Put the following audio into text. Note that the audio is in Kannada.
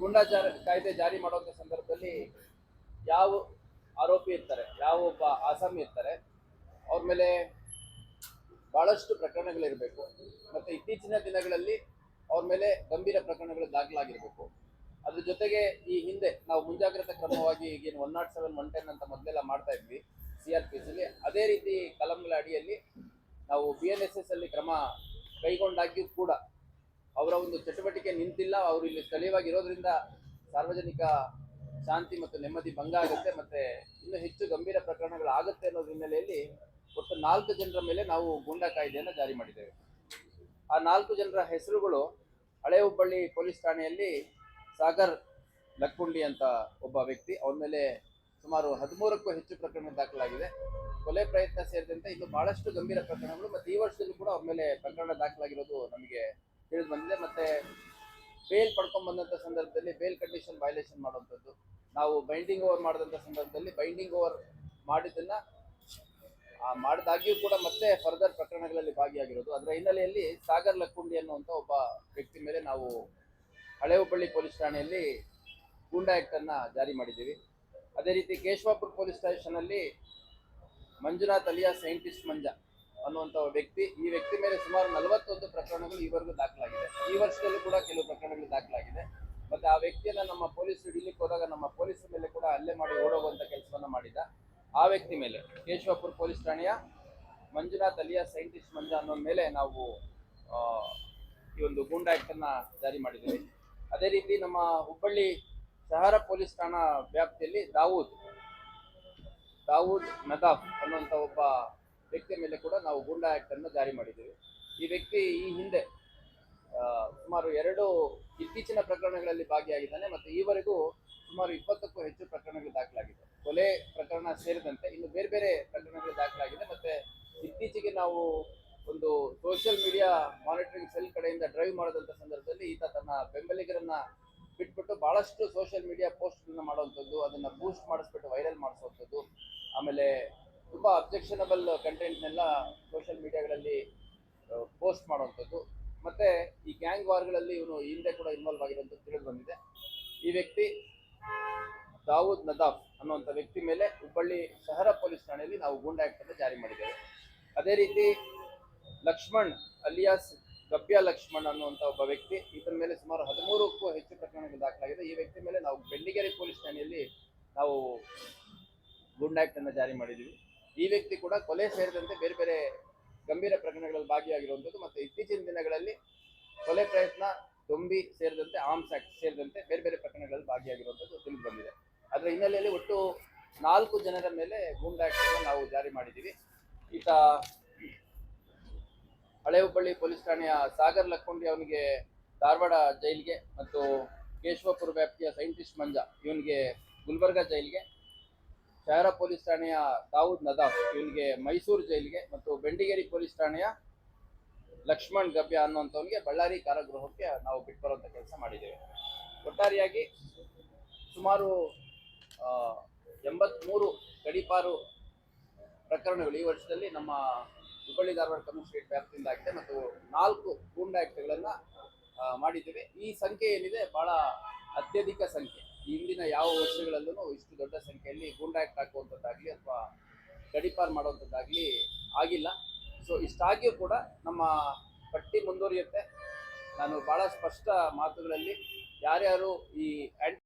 ಗೂಂಡಾಚಾರ ಕಾಯ್ದೆ ಜಾರಿ ಮಾಡುವಂತ ಸಂದರ್ಭದಲ್ಲಿ ಯಾವ ಆರೋಪಿ ಇರ್ತಾರೆ, ಯಾವ ಒಬ್ಬ ಆಸಾಮಿ ಇರ್ತಾರೆ, ಅವ್ರ ಮೇಲೆ ಬಹಳಷ್ಟು ಪ್ರಕರಣಗಳಿರಬೇಕು. ಮತ್ತು ಇತ್ತೀಚಿನ ದಿನಗಳಲ್ಲಿ ಅವ್ರ ಮೇಲೆ ಗಂಭೀರ ಪ್ರಕರಣಗಳು ದಾಖಲಾಗಿರಬೇಕು. ಅದ್ರ ಜೊತೆಗೆ ಈ ಹಿಂದೆ ನಾವು ಮುಂಜಾಗ್ರತಾ ಕ್ರಮವಾಗಿ ಈಗೇನು one nought seven one ten ಅಂತ ಮೊದಲೆಲ್ಲ ಮಾಡ್ತಾ ಇದ್ವಿ ಸಿ ಆರ್ ಪಿ ಸಿಲಿ ಅದೇ ರೀತಿ ಕಲಂಗಳ ಅಡಿಯಲ್ಲಿ ನಾವು ಬಿ ಎನ್ ಎಸ್ ಎಸ್ ಅಲ್ಲಿ ಕ್ರಮ ಕೈಗೊಂಡಾಗ್ಯೂ ಕೂಡ ಅವರ ಒಂದು ಚಟುವಟಿಕೆ ನಿಂತಿಲ್ಲ, ಅವರು ಇಲ್ಲಿ ಸ್ಥಳೀಯವಾಗಿರೋದ್ರಿಂದ ಸಾರ್ವಜನಿಕ ಶಾಂತಿ ಮತ್ತು ನೆಮ್ಮದಿ ಭಂಗ ಆಗುತ್ತೆ ಮತ್ತೆ ಇನ್ನು ಹೆಚ್ಚು ಗಂಭೀರ ಪ್ರಕರಣಗಳು ಆಗುತ್ತೆ ಅನ್ನೋ ಹಿನ್ನೆಲೆಯಲ್ಲಿ ಒಟ್ಟು ನಾಲ್ಕು ಜನರ ಮೇಲೆ ನಾವು ಗೂಂಡಾ ಕಾಯ್ದೆಯನ್ನು ಜಾರಿ ಮಾಡಿದ್ದೇವೆ. ಆ ನಾಲ್ಕು ಜನರ ಹೆಸರುಗಳು ಹಳೆ ಹುಬ್ಬಳ್ಳಿ ಪೊಲೀಸ್ ಠಾಣೆಯಲ್ಲಿ ಸಾಗರ್ ಲಕ್ಕುಂಡಿ ಅಂತ ಒಬ್ಬ ವ್ಯಕ್ತಿ, ಅವನ ಮೇಲೆ ಸುಮಾರು ಹದಿಮೂರಕ್ಕೂ ಹೆಚ್ಚು ಪ್ರಕರಣ ದಾಖಲಾಗಿದೆ. ಕೊಲೆ ಪ್ರಯತ್ನ ಸೇರಿದಂತೆ ಇನ್ನು ಬಹಳಷ್ಟು ಗಂಭೀರ ಪ್ರಕರಣಗಳು, ಮತ್ತು ಈ ವರ್ಷದಲ್ಲೂ ಕೂಡ ಅವ್ರ ಮೇಲೆ ಪ್ರಕರಣ ದಾಖಲಾಗಿರೋದು ನಮಗೆ ತಿಳಿದು ಬಂದಿದೆ. ಮತ್ತೆ ಬೇಲ್ ಪಡ್ಕೊಂಡ್ ಬಂದಂತ ಸಂದರ್ಭದಲ್ಲಿ ಬೇಲ್ ಕಂಡೀಷನ್ ವೈಲೇಷನ್ ಮಾಡುವಂಥದ್ದು. ನಾವು ಬೈಂಡಿಂಗ್ ಓವರ್ ಮಾಡಿದಂಥ ಸಂದರ್ಭದಲ್ಲಿ ಬೈಂಡಿಂಗ್ ಓವರ್ ಮಾಡಿದ್ದನ್ನು ಮಾಡಿದಾಗ್ಯೂ ಕೂಡ ಮತ್ತೆ ಫರ್ದರ್ ಪ್ರಕರಣಗಳಲ್ಲಿ ಭಾಗಿಯಾಗಿರೋದು. ಅದರ ಹಿನ್ನೆಲೆಯಲ್ಲಿ ಸಾಗರ್ ಲಕ್ಕುಂಡಿ ಅನ್ನುವಂಥ ಒಬ್ಬ ವ್ಯಕ್ತಿ ಮೇಲೆ ನಾವು ಹಳೆ ಹುಬ್ಬಳ್ಳಿ ಪೊಲೀಸ್ ಠಾಣೆಯಲ್ಲಿ ಗೂಂಡಾ ಆಕ್ಟ್ ಅನ್ನ ಜಾರಿ ಮಾಡಿದ್ದೀವಿ. ಅದೇ ರೀತಿ ಕೇಶವಾಪುರ ಪೊಲೀಸ್ ಸ್ಟೇಷನಲ್ಲಿ ಮಂಜುನಾಥ್ ಅಲಿಯಾ ಸೈಂಟಿಸ್ಟ್ ಮಂಜ ಅನ್ನುವಂಥ ಒಬ್ಬ ವ್ಯಕ್ತಿ, ಈ ವ್ಯಕ್ತಿ ಮೇಲೆ ಸುಮಾರು ನಲವತ್ತೊಂದು ಪ್ರಕರಣಗಳು ಈವರೆಗೂ ದಾಖಲಾಗಿದೆ. ಈ ವರ್ಷದಲ್ಲೂ ಕೂಡ ಕೆಲವು ಪ್ರಕರಣಗಳು ದಾಖಲಾಗಿದೆ. ಮತ್ತೆ ಆ ವ್ಯಕ್ತಿಯನ್ನ ನಮ್ಮ ಪೊಲೀಸರು ಹಿಡಿಲಿಕ್ಕೆ ಹೋದಾಗ ನಮ್ಮ ಪೊಲೀಸರ ಮೇಲೆ ಕೂಡ ಹಲ್ಲೆ ಮಾಡಿ ಓಡೋಗುವಂತ ಕೆಲಸವನ್ನ ಮಾಡಿದ ಆ ವ್ಯಕ್ತಿ ಮೇಲೆ. ಕೇಶವಪುರ್ ಪೊಲೀಸ್ ಠಾಣೆಯ ಮಂಜುನಾಥ್ ಅಲಿಯಾ ಸೈಂಟಿಸ್ಟ್ ಮಂಜ ಅನ್ನೋ ಮೇಲೆ ನಾವು ಈ ಒಂದು ಗೂಂಡಾ ಆಕ್ಟ್ ಅನ್ನ ಜಾರಿ ಮಾಡಿದ್ದೀವಿ. ಅದೇ ರೀತಿ ನಮ್ಮ ಹುಬ್ಬಳ್ಳಿ ಶಹರ ಪೊಲೀಸ್ ಠಾಣಾ ವ್ಯಾಪ್ತಿಯಲ್ಲಿ ದಾವೂದ್ ದಾವೂದ್ ನದಾಫ್ ಅನ್ನುವಂಥ ಒಬ್ಬ ವ್ಯಕ್ತಿಯ ಮೇಲೆ ಕೂಡ ನಾವು ಗೂಂಡಾ ಆಕ್ಟ್ ಅನ್ನು ಜಾರಿ ಮಾಡಿದ್ದೀವಿ. ಈ ವ್ಯಕ್ತಿ ಈ ಹಿಂದೆ ಸುಮಾರು ಎರಡು ಇತ್ತೀಚಿನ ಪ್ರಕರಣಗಳಲ್ಲಿ ಭಾಗಿಯಾಗಿದ್ದಾನೆ ಮತ್ತು ಈವರೆಗೂ ಸುಮಾರು ಇಪ್ಪತ್ತಕ್ಕೂ ಹೆಚ್ಚು ಪ್ರಕರಣಗಳು ದಾಖಲಾಗಿದೆ. ಕೊಲೆ ಪ್ರಕರಣ ಸೇರಿದಂತೆ ಇನ್ನು ಬೇರೆ ಬೇರೆ ಪ್ರಕರಣಗಳು ದಾಖಲಾಗಿದೆ ಮತ್ತೆ ಇತ್ತೀಚೆಗೆ ನಾವು ಒಂದು ಸೋಷಿಯಲ್ ಮೀಡಿಯಾ ಮಾನಿಟರಿಂಗ್ ಸೆಲ್ ಕಡೆಯಿಂದ ಡ್ರೈವ್ ಮಾಡಿದಂಥ ಸಂದರ್ಭದಲ್ಲಿ ಈತ ತನ್ನ ಬೆಂಬಲಿಗರನ್ನ ಬಿಟ್ಬಿಟ್ಟು ಬಹಳಷ್ಟು ಸೋಷಿಯಲ್ ಮೀಡಿಯಾ ಪೋಸ್ಟ್ಗಳನ್ನು ಮಾಡುವಂಥದ್ದು, ಅದನ್ನ ಬೂಸ್ಟ್ ಮಾಡಿಸ್ಬಿಟ್ಟು ವೈರಲ್ ಮಾಡಿಸುವಂಥದ್ದು, ಆಮೇಲೆ ತುಂಬಾ ಅಬ್ಜೆಕ್ಷನಬಲ್ ಕಂಟೆಂಟ್ನೆಲ್ಲ ಸೋಷಿಯಲ್ ಮೀಡಿಯಾಗಳಲ್ಲಿ ಪೋಸ್ಟ್ ಮಾಡುವಂಥದ್ದು. ಮತ್ತೆ ಈ ಗ್ಯಾಂಗ್ ವಾರ್ಗಳಲ್ಲಿ ಇವನು ಹಿಂದೆ ಕೂಡ ಇನ್ವಾಲ್ವ್ ಅಂತ ತಿಳಿದು ಬಂದಿದೆ. ಈ ವ್ಯಕ್ತಿ ದಾವೂದ್ ನದಾಫ್ ಅನ್ನುವಂಥ ವ್ಯಕ್ತಿ ಮೇಲೆ ಹುಬ್ಬಳ್ಳಿ ಶಹರ ಪೊಲೀಸ್ ಠಾಣೆಯಲ್ಲಿ ನಾವು ಗೂಂಡಾ ಆಕ್ಟ್ ಅನ್ನು ಜಾರಿ ಮಾಡಿದ್ದೇವೆ. ಅದೇ ರೀತಿ ಲಕ್ಷ್ಮಣ್, ಅಲಿಯಾಸ್ ಗಬ್ಯ ಲಕ್ಷ್ಮಣ್ ಅನ್ನುವಂಥ ಒಬ್ಬ ವ್ಯಕ್ತಿ, ಈತನ ಮೇಲೆ ಸುಮಾರು ಹದಿಮೂರಕ್ಕೂ ಹೆಚ್ಚು ಪ್ರಕರಣಗಳು ದಾಖಲಾಗಿದೆ. ಈ ವ್ಯಕ್ತಿ ಮೇಲೆ ನಾವು ಬೆಳ್ಳಿಗೆರೆ ಪೊಲೀಸ್ ಠಾಣೆಯಲ್ಲಿ ನಾವು ಗೂಂಡಾ ಆಕ್ಟ್ ಅನ್ನು ಜಾರಿ ಮಾಡಿದ್ದೀವಿ. ಈ ವ್ಯಕ್ತಿ ಕೂಡ ಕೊಲೆ ಸೇರಿದಂತೆ ಬೇರೆ ಬೇರೆ ಗಂಭೀರ ಪ್ರಕರಣಗಳಲ್ಲಿ ಭಾಗಿಯಾಗಿರುವಂಥದ್ದು ಮತ್ತು ಇತ್ತೀಚಿನ ದಿನಗಳಲ್ಲಿ ಕೊಲೆ ಪ್ರಯತ್ನ, ದೊಂಬಿ ಸೇರಿದಂತೆ ಆರ್ಮ್ಸ್ ಆಕ್ಟ್ ಸೇರಿದಂತೆ ಬೇರೆ ಬೇರೆ ಪ್ರಕರಣಗಳಲ್ಲಿ ಭಾಗಿಯಾಗಿರುವಂಥದ್ದು ತಿಳಿದು ಬಂದಿದೆ. ಅದರ ಹಿನ್ನೆಲೆಯಲ್ಲಿ ಒಟ್ಟು ನಾಲ್ಕು ಜನರ ಮೇಲೆ ಗೂಂಡಾ ಆಕ್ಟ್ ನಾವು ಜಾರಿ ಮಾಡಿದ್ದೀವಿ. ಈತ ಹಳೆ ಹುಬ್ಬಳ್ಳಿ ಪೊಲೀಸ್ ಠಾಣೆಯ ಸಾಗರ್ ಲಕ್ಕೊಂಡಿ ಅವನಿಗೆ ಧಾರವಾಡ ಜೈಲಿಗೆ ಮತ್ತು ಕೇಶವಪುರ ವ್ಯಾಪ್ತಿಯ ಸೈಂಟಿಸ್ಟ್ ಮಂಜ ಇವನಿಗೆ ಗುಲ್ಬರ್ಗಾ ಜೈಲಿಗೆ ಶಹರ ಪೊಲೀಸ್ ಠಾಣೆಯ ದಾವೂದ್ ನದಾಫ್ ಇವನಿಗೆ ಮೈಸೂರು ಜೈಲಿಗೆ ಮತ್ತು ಬೆಂಡಿಗೇರಿ ಪೊಲೀಸ್ ಠಾಣೆಯ ಲಕ್ಷ್ಮಣ್ ಗಬ್ಯ ಅನ್ನುವಂಥವನಿಗೆ ಬಳ್ಳಾರಿ ಕಾರಾಗೃಹಕ್ಕೆ ನಾವು ಬಿಟ್ಟು ಬರುವಂಥ ಕೆಲಸ ಮಾಡಿದ್ದೇವೆ. ಒಟ್ಟಾರೆಯಾಗಿ ಸುಮಾರು ಎಂಬತ್ತ್ಮೂರು ಗಡೀಪಾರು ಪ್ರಕರಣಗಳು ಈ ವರ್ಷದಲ್ಲಿ ನಮ್ಮ ಹುಬ್ಬಳ್ಳಿ ಧಾರವಾಡ ಕಮಿಷನರೇಟ್ ವ್ಯಾಪ್ತಿಯಿಂದ ಆಗಿದೆ ಮತ್ತು ನಾಲ್ಕು ಗೂಂಡ ಆ್ಯಕ್ಟ್ಗಳನ್ನು ಮಾಡಿದ್ದೇವೆ. ಈ ಸಂಖ್ಯೆ ಏನಿದೆ, ಬಹಳ ಅತ್ಯಧಿಕ ಸಂಖ್ಯೆ. ಹಿಂದಿನ ಯಾವ ವರ್ಷಗಳಲ್ಲೂ ಇಷ್ಟು ದೊಡ್ಡ ಸಂಖ್ಯೆಯಲ್ಲಿ ಗೂಂಡಾಕ್ಟ್ ಹಾಕುವಂಥದ್ದಾಗಲಿ ಅಥವಾ ಗಡಿಪಾರು ಮಾಡುವಂಥದ್ದಾಗಲಿ ಆಗಿಲ್ಲ. ಸೊ ಇಷ್ಟಾಗಿಯೂ ಕೂಡ ನಮ್ಮ ಪಟ್ಟಿ ಮುಂದುವರಿಯುತ್ತೆ. ನಾನು ಭಾಳ ಸ್ಪಷ್ಟ ಮಾತುಗಳಲ್ಲಿ ಯಾರ್ಯಾರು ಈ ಆಂಟಿ